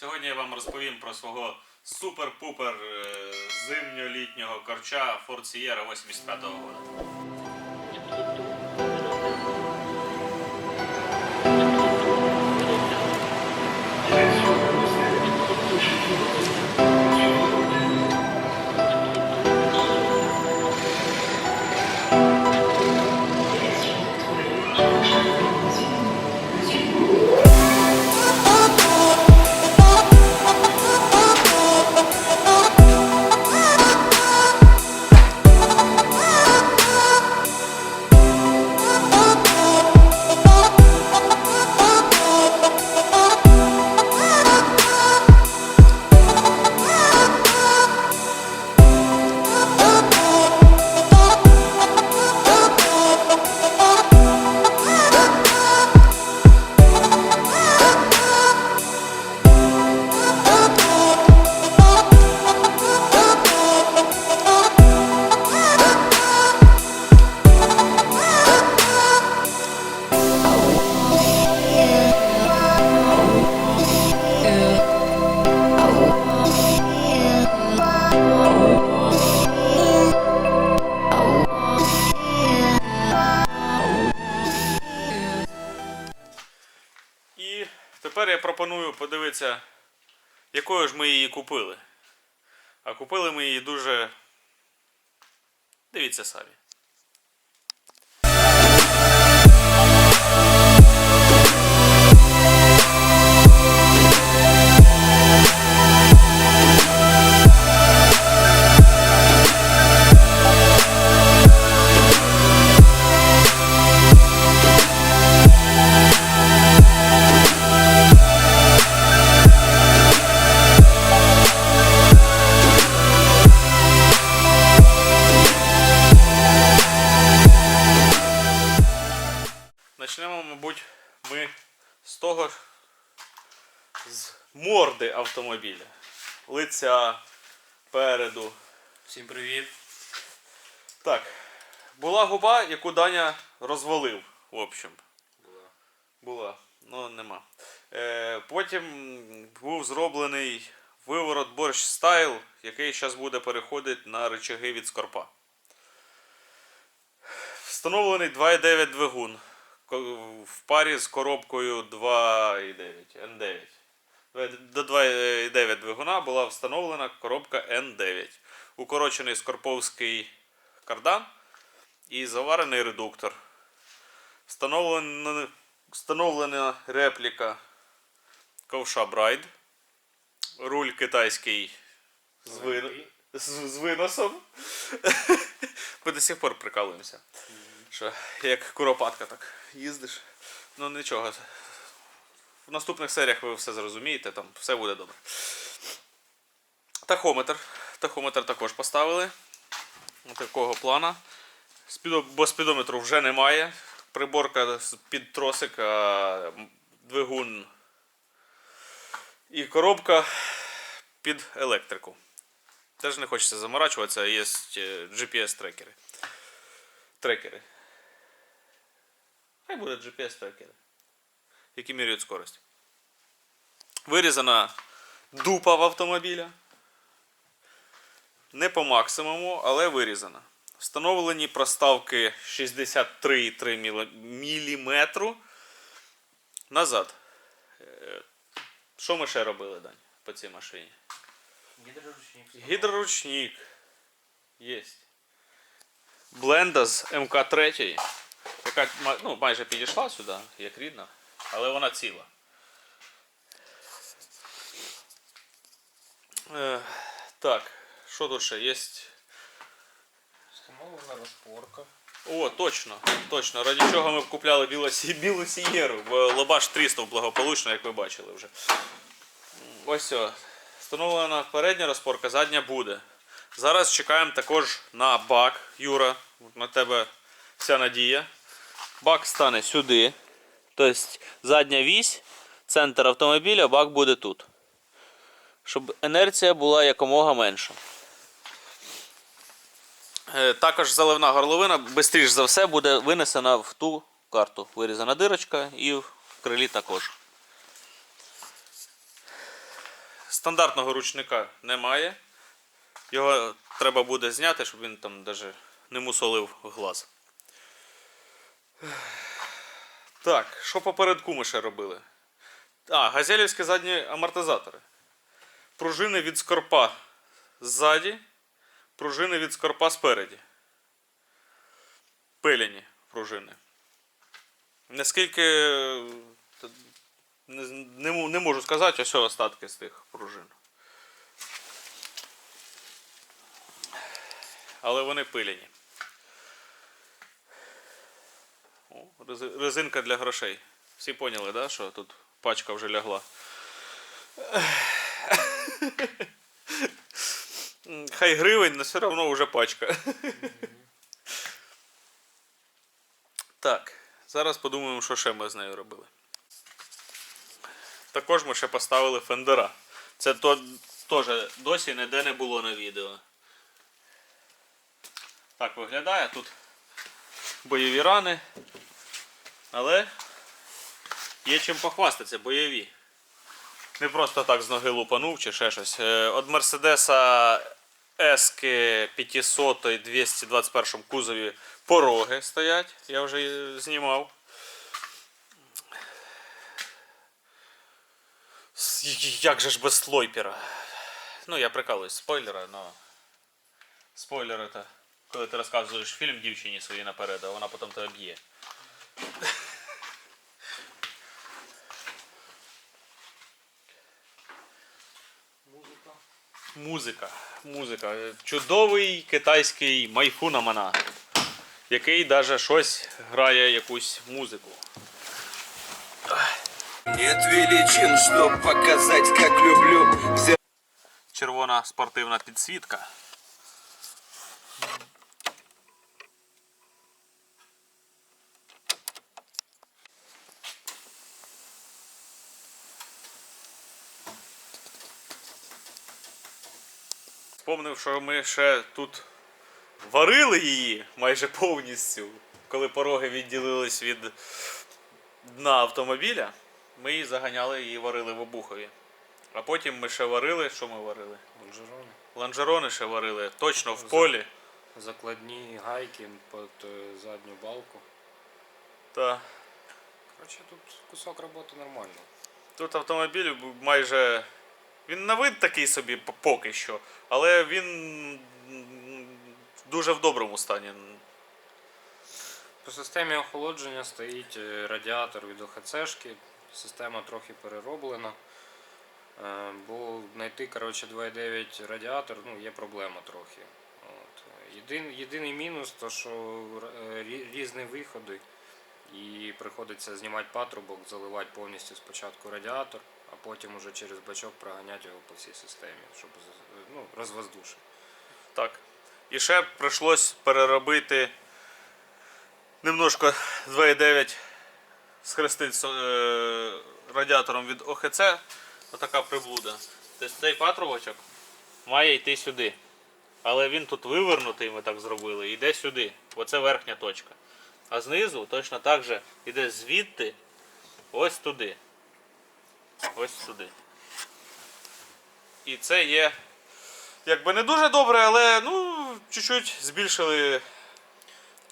Сьогодні я вам розповім про свого супер-пупер е, зимньо-літнього корча Ford Sierra 85-го року. Подивитися, якою ж ми її купили. А купили ми її дуже. Дивіться самі. Морди автомобіля. Лиця переду. Всім привіт. Так. Була губа, яку Даня розвалив, в общем. Була. Ну, нема. Е, потім був зроблений виворот борщ стайл, який зараз буде переходити на рычаги від скорпа. Встановлений 2,9 двигун в парі з коробкою 2,9 N9. До 2,9 двигуна була встановлена коробка N9. Укорочений скорповський кардан і заварений редуктор. Встановлена, встановлена репліка ковша Брайд. Руль китайський з, вин... з, з виносом. Ми до сих пор прикалуємося. Що як куропатка так їздиш. Ну нічого. В наступних серіях ви все зрозумієте, там все буде добре. Тахометр. Тахометр також поставили. Такого плана. Бо спідометру вже немає. Приборка під тросик, двигун і коробка під електрику. Теж не хочеться заморачуватися, є е, GPS-трекери. Трекери. Хай буде GPS-трекери, які міряють скорость. Вирізана дупа в автомобіля. Не по максимуму, але вирізана. Встановлені проставки 63,3 мм назад. Е, Що ми ще робили, Дань, по цій машині? Гідроручник. Гідроручник. Єсть. Бленда з МК3, яка ну, майже підійшла сюди, як рідна, але вона ціла. Е, так, що тут ще є? Встановлена розпорка. О, точно, точно. Раді чого ми купляли білу, білу сієру, бо лобаш тріснув благополучно, як ви бачили вже. Ось о. Встановлена передня розпорка, задня буде. Зараз чекаємо також на бак. Юра, на тебе вся надія. Бак стане сюди. Тобто задня вісь, центр автомобіля, бак буде тут. Щоб інерція була якомога менша. Е, Також заливна горловина, швидше за все, буде винесена в ту карту. Вирізана дирочка і в крилі також. Стандартного ручника немає. Його треба буде зняти, щоб він там навіть не мусолив глаз. Так, що попередку ми ще робили? А, газелівські задні амортизатори. Пружини від скорпа ззаді, пружини від скорпа спереді. Пиляні пружини. Наскільки е, не, не, не можу сказати, ось остатки з тих пружин. Але вони пиляні. О, рези- резинка для грошей. Всі поняли, да, що тут пачка вже лягла. Хай гривень, але все одно вже пачка. Так, зараз подумаємо, що ще ми з нею робили. Також ми ще поставили фендера. Це то, теж досі ніде не було на відео. Так виглядає тут бойові рани. Але є чим похвастатися, бойові. Не просто так з ноги лупанув чи ще щось. Е, От Мерседеса S 500 221 кузові пороги стоять. Я вже знімав. Як же ж без слойпера? Ну, я прикалуюсь, спойлера, но. Спойлери то коли ти розказуєш фільм дівчині своїй наперед, а вона потім тебе б'є. Музика. Музика. Чудовий китайський майфунамана, який даже щось грає якусь музику. Нет величин, щоб показати, як люблю Червона спортивна підсвітка. Вспомнив, що ми ще тут варили її майже повністю, коли пороги відділились від дна автомобіля. Ми її заганяли і варили в обухові. А потім ми ще варили, що ми варили? Лонжерони. Ланжерони ще варили точно в полі. Закладні гайки під е, задню балку. Та Коротше, тут кусок роботи нормальний. тут автомобіль майже. Він на вид такий собі поки що, але він дуже в доброму стані. По системі охолодження стоїть е, радіатор від ОХЦшки. Система трохи перероблена. Е, Бо знайти коротше, 2.9 радіатор ну, є проблема трохи. От. Єдин, єдиний мінус, то що е, різні виходи. І приходиться знімати патрубок, заливати повністю спочатку радіатор, а потім уже через бачок проганяти його по всій системі, щоб ну, розвоздушити. Так. І ще прийшлось переробити немножко 2.9 схрестити е, радіатором від ОХЦ. Отака приблуда. Тобто цей патрубочок має йти сюди. Але він тут вивернутий, ми так зробили, і йде сюди. Оце верхня точка. А знизу точно так же йде звідти ось туди. Ось сюди. І це є якби не дуже добре, але ну, чуть-чуть збільшили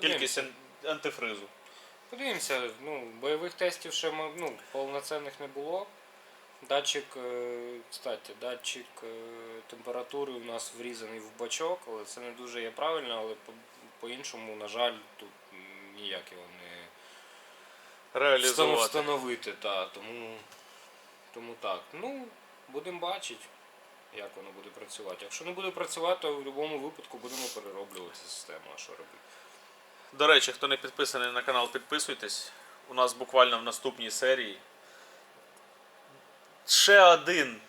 кількість ан- антифризу. Подивимося, ну, бойових тестів ще м- ну, повноцінних не було. Датчик, е, кстати, датчик е, температури у нас врізаний в бачок, але це не дуже є правильно, але по- по-іншому, на жаль, тут ніяк його не Реалізувати. встановити. Та, тому, тому так. Ну, будемо бачити, як воно буде працювати. Якщо не буде працювати, то в будь-якому випадку будемо перероблювати систему, а що робити. До речі, хто не підписаний на канал, підписуйтесь. У нас буквально в наступній серії. Ще один.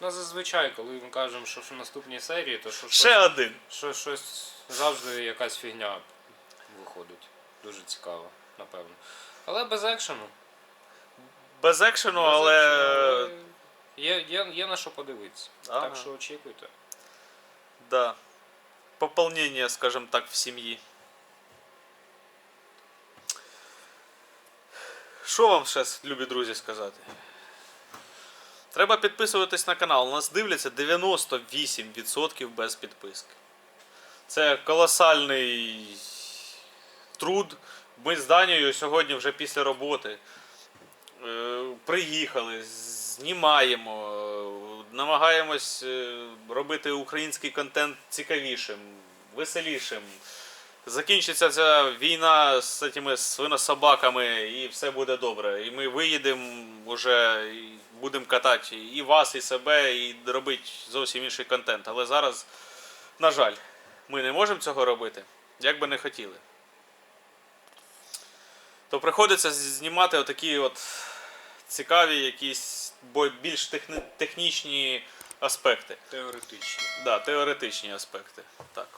Ну, зазвичай, коли ми кажемо, що в наступній серії, то що, Ще один. що щось завжди якась фігня виходить. Дуже цікаво, напевно. Але без екшену. Без екшену, Без але. екшену, Є, є, є на що подивитися. Ага. Так що очікуйте. Да. Пополнення, скажімо так, в сім'ї. Що вам ще, любі друзі, сказати? Треба підписуватись на канал. У нас дивляться 98% без підписки. Це колосальний труд. Ми з Данією сьогодні вже після роботи е, приїхали, знімаємо, е, намагаємось е, робити український контент цікавішим, веселішим. Закінчиться ця війна з цими свинособаками і все буде добре. І ми виїдемо вже будемо катати і вас, і себе, і робити зовсім інший контент. Але зараз, на жаль, ми не можемо цього робити, як би не хотіли. То приходиться знімати отакі от цікаві, якісь більш технічні аспекти. Теоретично. Да, теоретичні аспекти. Так.